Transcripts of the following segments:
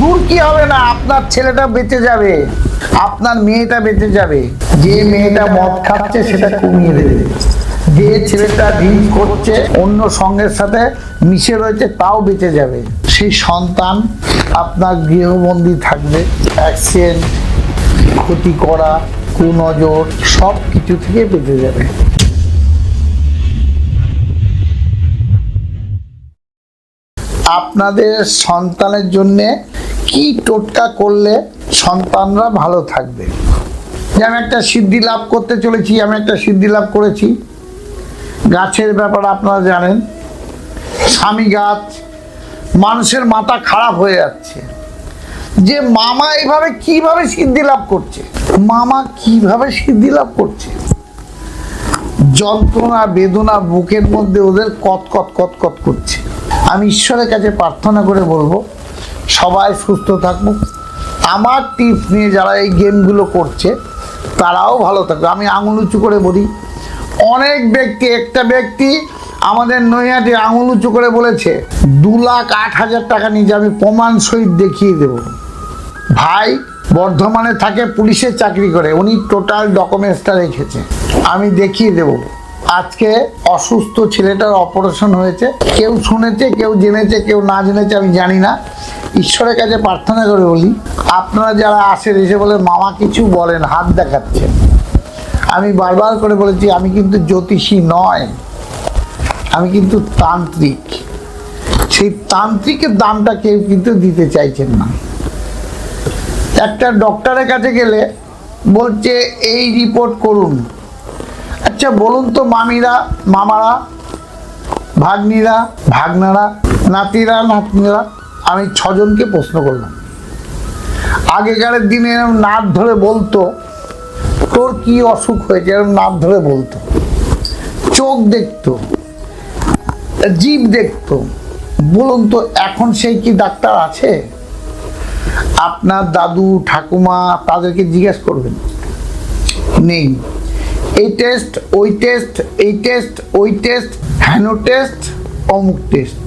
দূর কি হবে না? আপনার ছেলেটা বেঁচে যাবে, আপনার মেয়েটা বেঁচে যাবে। যে মেয়েটা মদ খাচ্ছে, সেটা কমিয়ে দেবে। যে ছেলেটা ড্রিঙ্ক করছে, অন্য সঙ্গের সাথে মিশে রয়েছে, তাও বেঁচে যাবে। সেই সন্তান আপনার গৃহবন্দী থাকবে। অ্যাক্সিডেন্ট, ক্ষতি করা, কুনজর, সব কিছু থেকে বেঁচে যাবে। আপনাদের সন্তানের জন্যে কি টোটকা করলে সন্তানরা ভালো থাকবে? যে আমি একটা সিদ্ধি লাভ করতে চলেছি, আমি একটা সিদ্ধি লাভ করেছি। গাছের ব্যাপারে আপনারা জানেন, স্বামী গাছ মানুষের মাথা খারাপ হয়ে যাচ্ছে। যে মামা এইভাবে কীভাবে সিদ্ধি লাভ করছে? মামা কীভাবে সিদ্ধি লাভ করছে? যন্ত্রণা, বেদনা বুকের মধ্যে ওদের কত কত কত কত করছে। আমি ঈশ্বরের কাছে প্রার্থনা করে বলব সবাই সুস্থ থাকুক। আমার টিপস নিয়ে যারা এই গেমগুলো করছে, তারাও ভালো থাকবে। আমি আঙুল উঁচু করে বলি, অনেক ব্যক্তি, একটা ব্যক্তি আমাদের নৈহাটি আঙুল উঁচু করে বলেছে, দু লাখ আট হাজার টাকা নিয়ে আমি প্রমাণ সহিত দেখিয়ে দেবো। ভাই বর্ধমানে থাকে পুলিশের চাকরি করে, উনি টোটাল ডকুমেন্টসটা রেখেছে। আমি দেখিয়ে দেব। আজকে অসুস্থ ছেলেটার অপারেশন হয়েছে। কেউ শুনেছে, কেউ জেনেছে, কেউ না জেনেছে, আমি জানি না। ঈশ্বরের কাছে প্রার্থনা করে বলি, আপনারা যারা আসেন এসে বলে, মামা কিছু বলেন, হাত দেখাচ্ছেন। আমি বারবার করে বলেছি, আমি কিন্তু জ্যোতিষী নয়, আমি কিন্তু তান্ত্রিক। সেই তান্ত্রিকের দামটা কেউ কিন্তু দিতে চাইছেন না। একটা ডক্টরের কাছে গেলে বলছে, এই রিপোর্ট করুন। আচ্ছা বলুন তো, মামিরা, মামারা, ভাগ্নিরা, ভাগনারা, নাতিরা, নাতনিরা আমি ছজনকে প্রশ্ন করলাম। আগেকারের দিনে এরকম নাক ধরে বলতো, তোর কি অসুখ হয়েছে? এরকম নাক ধরে বলতো। চোখ দেখতো, জীব দেখতো। বলুন তো, এখন সেই কি ডাক্তার আছে? আপনার দাদু, ঠাকুমা তাদেরকে জিজ্ঞেস করবেন? নেই। এই টেস্ট ওই টেস্ট এই টেস্ট ওই টেস্ট হ্যানো টেস্ট অমুক টেস্ট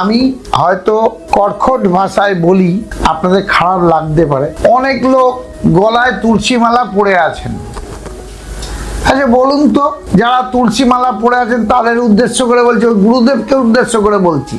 আমি হয়তো কর্কট ভাষায় বলি, আপনাদের খারাপ লাগতে পারে। অনেক লোক গলায় তুলসী মালা পরে আছেন। আচ্ছা বলুন তো, যারা তুলসী মালা পরে আছেন, তাদের উদ্দেশ্য করে বলছি গুরুদেবকে উদ্দেশ্য করে বলছি।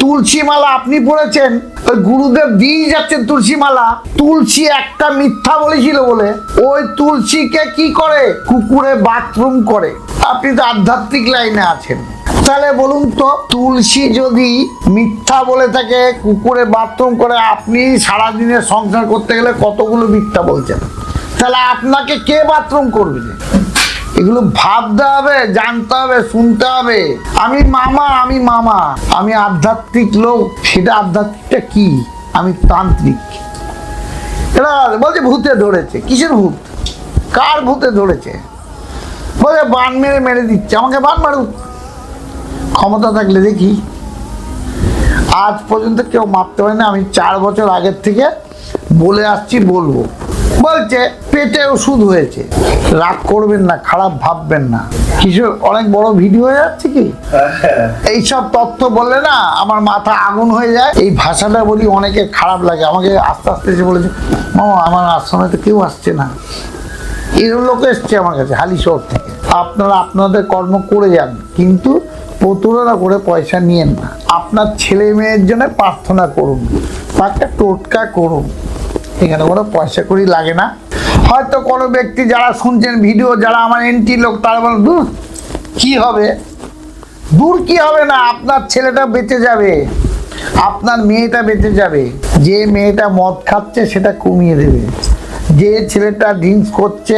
তুলসী মালা আপনি পড়েছেন ওই গুরুদেব দিয়ে যাচ্ছেন তুলসী মালা তুলসী একটা মিথ্যা বলেছিল বলে, ওই তুলসীকে কি করে? কুকুরে বাথরুম করে। আপনি তো আধ্যাত্মিক লাইনে আছেন। তাহলে বলুন তো, তুলসী যদি মিথ্যা বলে থাকে, কুকুরে বাথরুম করে, আপনি সারাদিনের সংসার করতে গেলে কতগুলো মিথ্যা বলছেন? তাহলে আপনাকে কে বাথরুম করবে এগুলো ভাবতে হবে, জানতে হবে, শুনতে হবে। আমি মামা আমি মামা। আমি আধ্যাত্মিক লোক, সেটা আধ্যাত্মিকটা কি? আমি তান্ত্রিক। বলছে ভূতে ধরেছে। কিসের ভূত? কার ভূতে ধরেছে? বলে বান মেরে মেরে দিচ্ছে। আমাকে বান মারুক। ক্ষমতা থাকলে দেখি। আজ পর্যন্ত কেউ মারতে পারে না আমি চার বছর আগের থেকে বলে আসছি, বলব। বলছে, পেটে ওষুধ হয়েছে। রাগ করবেন না, খারাপ ভাববেন না। কিছু অনেক বড় ভিডিও হয়ে যাচ্ছে কি? এইসব তথ্য বললে না, আমার মাথা আগুন হয়ে যায়। এই ভাষাটা বলি অনেকে খারাপ লাগে। আমাকে আস্তে আস্তে এসে বলেছে, মামা, আমার আশ্রমে তো কেউ আসছে না। এরকম লোক এসছে আমার কাছে হালি শহর থেকে। আপনারা আপনাদের কর্ম করে যান, কিন্তু প্রতুলনা করে পয়সা নিয়েন না। আপনার ছেলে মেয়ের জন্য প্রার্থনা করুন একটা টোটকা করুন। এখানে কোনো পয়সা করি লাগে না। হয়তো কোনো ব্যক্তি যারা শুনছেন, ভিডিও, যারা আমার এন্টি লোক, তারা বলেন, দূর, কি হবে? দূর কি হবে না? আপনার ছেলেটা বেঁচে যাবে। আপনার মেয়েটা বেঁচে যাবে। যে মেয়েটা মদ খাচ্ছে, সেটা কমিয়ে দেবে। যে ছেলেটা ড্রিঙ্কস করছে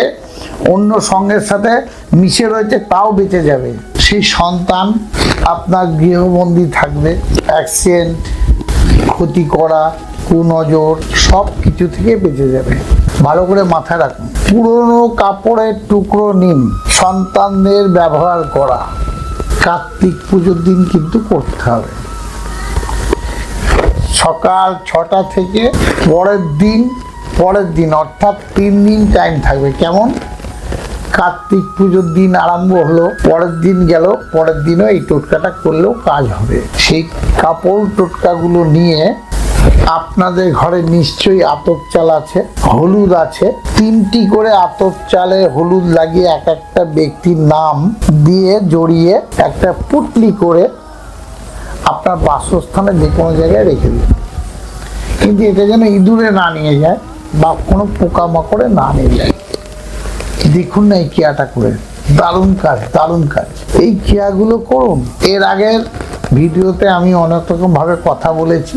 অন্য সঙ্গের সাথে মিশে রয়েছে, তাও বেঁচে যাবে। সেই সন্তান আপনার গৃহবন্দী থাকবে। অ্যাক্সিডেন্ট, ক্ষতি করা, কুনজর, সব কিছু থেকে বেঁচে যাবে। ভালো করে মাথায় রাখুন। পুরনো কাপড়ের টুকরো নিন। সন্তানদের ব্যবহার করা। কার্তিক পুজোর দিন কিন্তু করতে হবে। সকাল ছটা থেকে পরের দিন পরের দিন, অর্থাৎ তিন দিন টাইম থাকবে। কেমন? কার্তিক পুজোর দিন আরম্ভ হলো, পরের দিন গেল, পরের দিনও এই টোটকাটা করলেও কাজ হবে। সেই কাপড় টোটকাগুলো নিয়ে আপনাদের ঘরে নিশ্চয়ই আতপ চাল আছে, হলুদ আছে। তিনটি করে আতপ চালে হলুদ লাগিয়ে এক একটা ব্যক্তির নাম দিয়ে জড়িয়ে একটা পুটলি করে আপনার বাসস্থানে যে কোনো জায়গায় রেখে দিন। কিন্তু এটা যেন ইঁদুরে না নিয়ে যায় বা কোনো পোকামাকড়ে না নিয়ে যায় দেখুন না এই কেয়াটা করে। দারুণ কাজ দারুণ কাজ। এই কেয়াগুলো করুন। এর আগের ভিডিওতে আমি অনেক রকম ভাবে কথা বলেছি,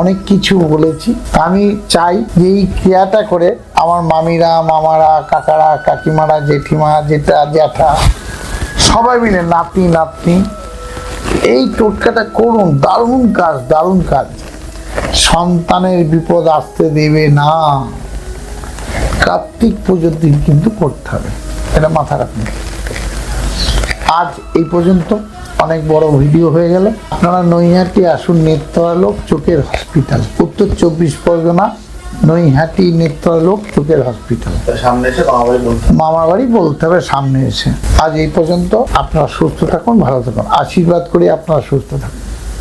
অনেক কিছু বলেছি। আমি চাই যে এই ক্রিয়াটা করে আমার মামিরা, মামারা, কাকারা, কাকিমারা, জেঠিমা, জেঠা, জ্যাঠা, সবাই মিলে নাতি, নাতনি, এই টোটকাটা করুন। দারুণ কাজ দারুণ কাজ। সন্তানের বিপদ আসতে দেবে না। কার্তিক পুজোর দিন কিন্তু করতে হবে। এটা মাথা রাখুন। আজ এই পর্যন্ত অনেক বড় ভিডিও হয়ে গেল। আপনারা নৈহাটি আসুন নেত্রালোক চোখের হসপিটাল। উত্তর চব্বিশ পরগনা নৈহাটি নেত্রালোক চোখের হসপিটাল। সামনে এসে মামার বাড়ি বলতে হবে সামনে এসে। আজ এই পর্যন্ত আপনারা সুস্থ থাকুন ভালো থাকুন। আশীর্বাদ করি আপনারা সুস্থ থাকুন।